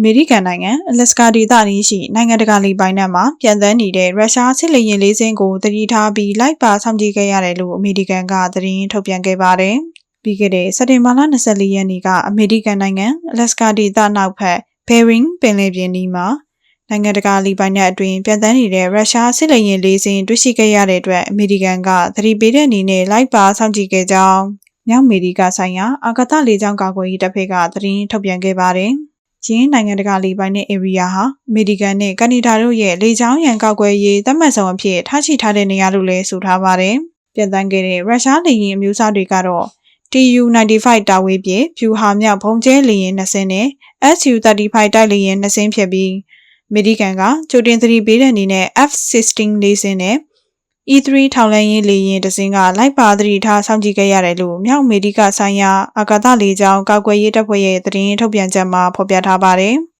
အမေရိကန်နိုင်ငံအလက်စကာဒေသအနီးရှိနိုင်ငံတကာလေပိုင်နက်မှာပြန်သန်းနေတဲ့ရုရှားစစ်လေယာဉ်လေးစင်းကိုတတိထားပြီးလိုက်ပါစောင့်ကြည့်ခဲ့ရတယ်လို့အမေရိကန်ကသတင်းထုတ်ပြန်ခဲ့ပါတယ်။ပြီးခဲ့တဲ့စက်တင်ဘာလ24ရက်နေ့ကအမေရိကန်နိုင်ငံအလက်စကာဒေသနောက်ဘက်ဘယ်ရင်ပင်လယ်ပြင်နီးမှာနိုင်ငံတကာလေပိုင်နက်အတွင်းပြန်သန်းနေတဲ့ရုရှားစစ်လေယာဉ်လေးစင်းတွေ့ရှိခဲ့ရတဲ့အတွက်အမေရိကန်ကသတိပေးတဲ့အနေနဲ့လိုက်ပါစောင့်ကြည့်ခဲ့ကြောင်းမြောက်အမေရိကဆိုင်ရာအာကာသလေကြောင်းကာကွယ်ရေးတပ်ဖွဲ့ကသတင်းထုတ်ပြန်ခဲ့ပါတယ်။ ရင်းနိုင်ငံတကာလေပိုင်နက် area ဟာအမေရိကန်နဲ့ကနေဒါတို့ရဲ့လေကြောင်းရန်ကာကွယ်ရေးသတ်မှတ်ဆောင်အဖြစ်ထားရှိထားတဲ့နေရာလို့လည်းဆိုထားပါတယ်။ပြန်သန်းခဲ့တဲ့ရုရှားလေယာဉ်အမျိုးအစားတွေကတော့ TU-95 တာဝေးပြေဖြူဟာမြောက်ဘုံကျဲလေယာဉ်2စင်းနဲ့ SU-35 တိုက်လေယာဉ်2စင်းဖြစ်ပြီးအမေရိကန်ကကြိုတင်သတိပေးတဲ့အနေနဲ့ F-16 လေးစင်းနဲ့ E3 ထောင်လန်းရေးလေယာဉ်တစ်စင်းကလိုက်ပါသတိထားစောင့်ကြည့်ခဲ့ရတယ်လို့မြောက်အမေရိကဆိုင်ရာအာကာသလေကြောင်းကာကွယ်ရေးတပ်ဖွဲ့ရဲ့သတင်းထုတ်ပြန်ချက်မှာဖော်ပြထားပါတယ်။